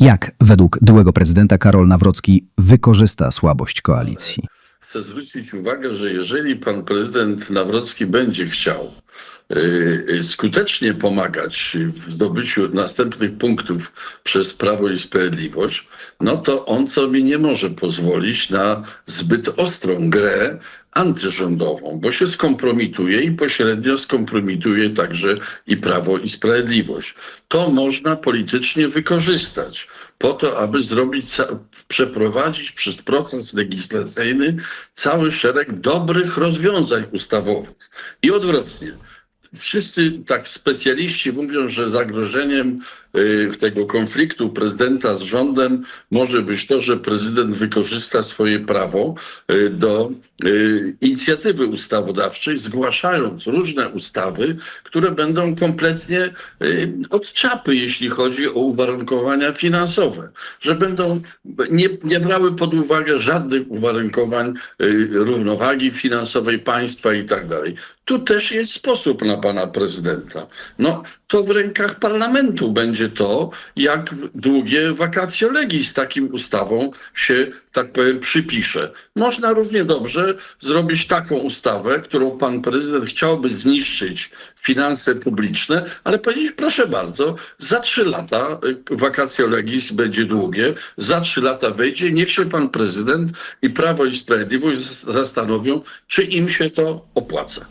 Jak według byłego prezydenta Karol Nawrocki wykorzysta słabość koalicji? Chcę zwrócić uwagę, że jeżeli pan prezydent Nawrocki będzie chciał skutecznie pomagać w zdobyciu następnych punktów przez Prawo i Sprawiedliwość, no to on sobie nie może pozwolić na zbyt ostrą grę antyrządową, bo się skompromituje i pośrednio skompromituje także i Prawo i Sprawiedliwość. To można politycznie wykorzystać po to, aby zrobić, przeprowadzić przez proces legislacyjny cały szereg dobrych rozwiązań ustawowych. I odwrotnie. Wszyscy tak specjaliści mówią, że zagrożeniem y, tego konfliktu prezydenta z rządem może być to, że prezydent wykorzysta swoje prawo y, do y, inicjatywy ustawodawczej, zgłaszając różne ustawy, które będą kompletnie od czapy, jeśli chodzi o uwarunkowania finansowe, że będą nie, nie brały pod uwagę żadnych uwarunkowań równowagi finansowej państwa i tak dalej. Tu też jest sposób na pana prezydenta. No, to w rękach parlamentu będzie to, jak długie vacatio legis takim ustawą się, tak powiem, przypisze. Można równie dobrze zrobić taką ustawę, którą pan prezydent chciałby zniszczyć finanse publiczne, ale powiedzieć, proszę bardzo, za trzy lata y, vacatio legis będzie długie, za trzy lata wejdzie, niech się pan prezydent i Prawo i Sprawiedliwość zastanowią, czy im się to opłaca.